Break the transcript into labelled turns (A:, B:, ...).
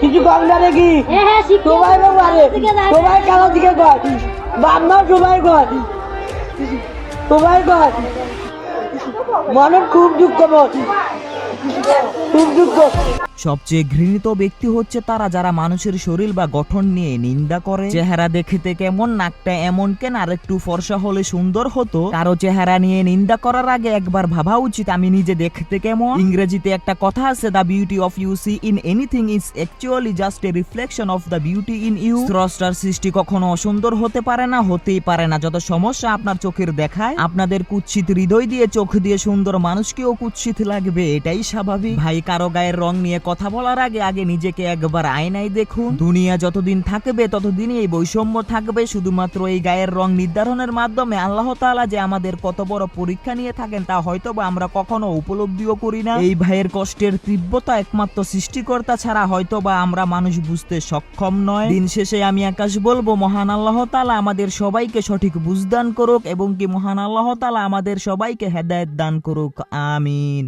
A: কিছু কম না নাকি?
B: হ্যাঁ হ্যাঁ
A: সবাই
B: যায়।
A: সবাই কালো দিকে কর বাম্মা সবাই কর সবাই কর মনের খুব দুঃখ মন খুব দুঃখ।
C: সবচেয়ে ঘৃণিত ব্যক্তি হচ্ছে তারা যারা মানুষের শরীর বা গঠন নিয়ে নিন্দা করে। চেহারা দেখতে কেমন, নাকটা এমন কেন, আর একটু ফর্সা হলে সুন্দর হতো? কারও চেহারা নিয়ে নিন্দা করার আগে একবার ভাবা উচিত, আমি নিজে দেখতে কেমন? ইংরেজিতে একটা কথা আছে the beauty of you see in anything is actually just a reflection of the beauty in you স্রষ্টার সৃষ্টি কখনো অসুন্দর হতে পারে না, হতেই পারে না। যত সমস্যা আপনার চোখের দেখায়, আপনাদের কুৎসিত হৃদয় দিয়ে চোখ দিয়ে সুন্দর মানুষকেও কুৎসিত লাগবে, এটাই স্বাভাবিক। ভাই, কারও গায়ের রং নিয়ে কথা বলার আগে আগে নিজেকে একবার আয়নায় দেখুন। দুনিয়া যতদিন থাকবে, ততদিনই এই বৈষম্য থাকবে। শুধুমাত্র এই গায়ের রং নির্ধারণের মাধ্যমে আল্লাহ তাআলা যে আমাদের কত বড় পরীক্ষা নিয়ে থাকেন, তা হয়তো বা আমরা কখনো উপলব্ধিও করি না। এই ভাইয়ের কষ্টের তীব্রতা একমাত্র সৃষ্টিকর্তা ছাড়া হয়তো বা আমরা মানুষ বুঝতে সক্ষম নয়। দিন শেষে আমি আকাশ বলব, মহান আল্লাহ তাআলা আমাদের সবাইকে সঠিক বুঝদান করুক এবং কি মহান আল্লাহ তাআলা আমাদের সবাইকে হেদায়েত দান করুক। আমিন।